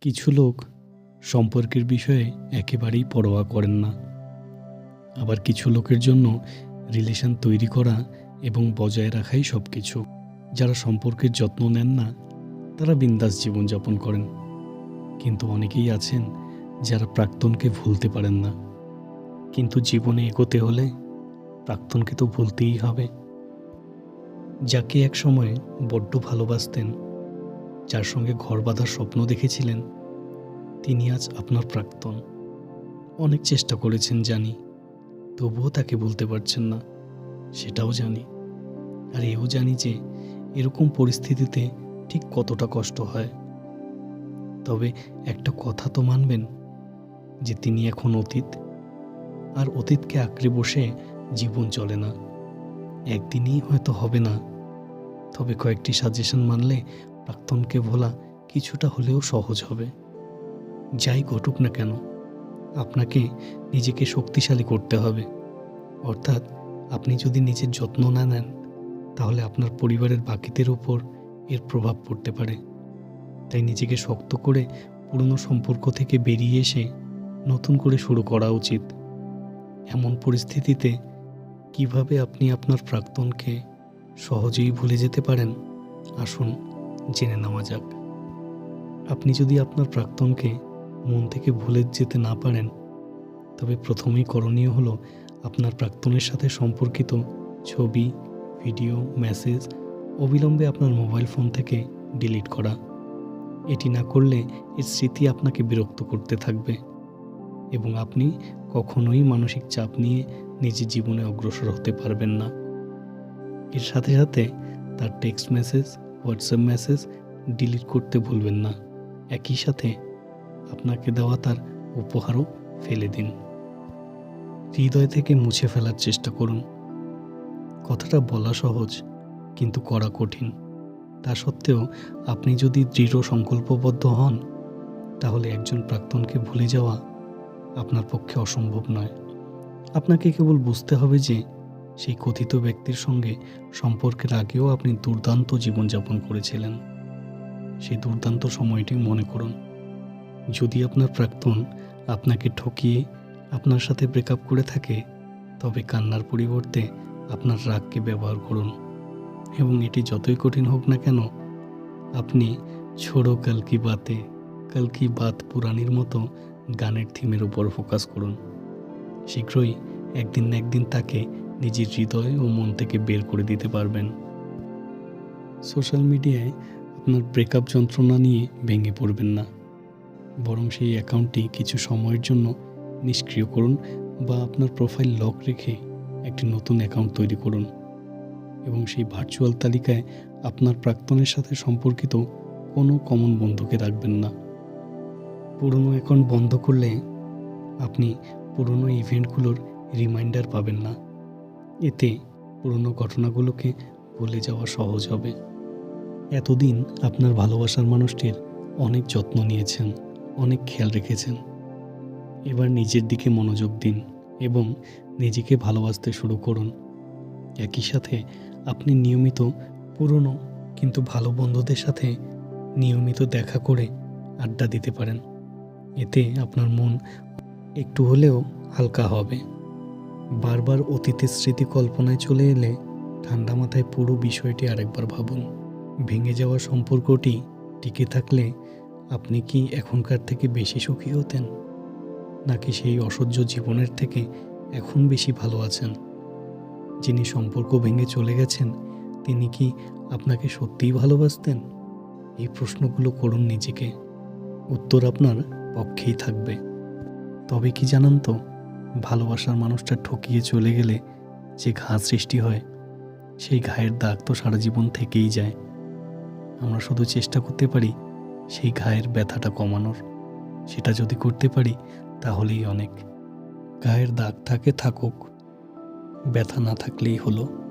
কিছু লোক সম্পর্কের বিষয়ে একেবারেই পরোয়া করেন না। আবার কিছু লোকের জন্য রিলেশন তৈরি করা এবং বজায় রাখাই সব কিছু যারা সম্পর্কের যত্ন নেন না, তারা বিন্দাস জীবনযাপন করেন। কিন্তু অনেকেই আছেন যারা প্রাক্তনকে ভুলতে পারেন না। কিন্তু জীবনে এগোতে হলে প্রাক্তনকে তো ভুলতেই হবে। যাকে এক সময় বড্ড ভালোবাসতেন যার সঙ্গে ঘর বাঁধার স্বপ্ন দেখেছিলেন, তিনি আজ আপনার প্রাক্তন। অনেক চেষ্টা করেছেন জানি, তবুও তাকে বলতে পারছেন না, সেটাও জানি। আর এও জানি যে এরকম পরিস্থিতিতে ঠিক কতটা কষ্ট হয়। তবে একটা কথা তো মানবেন, যে তিনি এখন অতীত, আর অতীতকে আঁকড়ে বসে জীবন চলে না। একদিনই হয়তো হবে না। তবে কয়েকটি সাজেশন মানলে প্রাক্তনকে ভোলা কিছুটা হলেও সহজ হবে। যাই ঘটুক না কেন, আপনাকে নিজেকে শক্তিশালী করতে হবে। অর্থাৎ আপনি যদি নিজের যত্ন না নেন, তাহলে আপনার পরিবারের বাকিদের উপর এর প্রভাব পড়তে পারে। তাই নিজেকে শক্ত করে পুরনো সম্পর্ক থেকে বেরিয়ে এসে নতুন করে শুরু করা উচিত। এমন পরিস্থিতিতে কীভাবে আপনি আপনার প্রাক্তনকে সহজেই ভুলে যেতে পারেন? আসুন জেনে নেওয়া যাক। আপনি যদি আপনার প্রাক্তনকে মন থেকে ভুলে যেতে না পারেন, তবে প্রথমেই করণীয় হলো আপনার প্রাক্তনের সাথে সম্পর্কিত ছবি, ভিডিও, মেসেজ অবিলম্বে আপনার মোবাইল ফোন থেকে ডিলিট করা। এটি না করলে এর স্মৃতি আপনাকে বিরক্ত করতে থাকবে এবং আপনি কখনোই মানসিক চাপ নিয়ে নিজের জীবনে অগ্রসর হতে পারবেন না। এর সাথে সাথে তার text message WhatsApp message delete করতে ভুলবেন না। একই সাথে আপনাকে দেওয়া তার উপহারও ফেলে দিন। হৃদয় থেকে মুছে ফেলার চেষ্টা করুন। কথাটা বলা সহজ, কিন্তু করা কঠিন। তা সত্ত্বেও আপনি যদি দৃঢ় সংকল্পবদ্ধ হন, তাহলে একজন প্রাক্তনকে ভুলে যাওয়া আপনার পক্ষে অসম্ভব নয়। আপনাকে কেবল বুঝতে হবে যে সেই কথিত ব্যক্তির সঙ্গে সম্পর্কের আগেও আপনি দুর্দান্ত জীবনযাপন করেছিলেন। সেই দুর্দান্ত সময়টি মনে করুন। যদি আপনার প্রাক্তন আপনাকে ঠকিয়ে আপনার সাথে ব্রেকআপ করে থাকে, তবে কান্নার পরিবর্তে আপনার রাগকে ব্যবহার করুন। এবং এটি যতই কঠিন হোক না কেন, আপনি ছোড়ো কালকি বাতে কালকি বাত পুরানির মতো গানের থিমের উপর ফোকাস করুন। শীঘ্রই একদিন না একদিন তাকে নিজের হৃদয় ও মন থেকে বের করে দিতে পারবেন। সোশ্যাল মিডিয়ায় আপনার ব্রেকআপ যন্ত্রণা নিয়ে ভেঙে পড়বেন না। বরং সেই অ্যাকাউন্টটি কিছু সময়ের জন্য নিষ্ক্রিয় করুন বা আপনার প্রোফাইল লক রেখে একটি নতুন অ্যাকাউন্ট তৈরি করুন। এবং সেই ভার্চুয়াল তালিকায় আপনার প্রাক্তনের সাথে সম্পর্কিত কোনো কমন বন্ধুকে রাখবেন না। পুরনো অ্যাকাউন্ট বন্ধ করলে আপনি পুরনো ইভেন্টগুলোর রিমাইন্ডার পাবেন না। এতে পুরনো ঘটনাগুলোকে ভুলে যাওয়া সহজ হবে। এতদিন আপনার ভালোবাসার মানুষটির অনেক যত্ন নিয়েছেন, অনেক খেয়াল রেখেছেন। এবার নিজের দিকে মনোযোগ দিন এবং নিজেকে ভালোবাসতে শুরু করুন। একই সাথে আপনি নিয়মিত পুরনো কিন্তু ভালো বন্ধুদের সাথে নিয়মিত দেখা করে আড্ডা দিতে পারেন। এতে আপনার মন একটু হলেও হালকা হবে। বারবার অতীতের স্মৃতি কল্পনায় চলে এলে ঠান্ডা মাথায় পুরো বিষয়টি আরেকবার ভাবুন। ভেঙে যাওয়া সম্পর্কটি টিকে থাকলে আপনি কি এখনকার থেকে বেশি সুখী হতেন? নাকি সেই অসহ্য জীবনের থেকে এখন বেশি ভালো আছেন? যিনি সম্পর্ক ভেঙে চলে গেছেন, তিনি কি আপনাকে সত্যিই ভালোবাসতেন? এই প্রশ্নগুলো করুন নিজেকে। উত্তর আপনার পক্ষেই থাকবে। তবে কি জানান তো? ভালোবাসার মানুষটা ঠকিয়ে চলে গেলে যে ঘা সৃষ্টি হয়, সেই ঘায়ের দাগ তো সারা জীবন থেকেই যায়। আমরা শুধু চেষ্টা করতে পারি সেই ঘায়ের ব্যথাটা কমানোর। সেটা যদি করতে পারি, তাহলেই অনেক। ঘায়ের দাগ থাকে থাকুক, ব্যথা না থাকলেই হলো।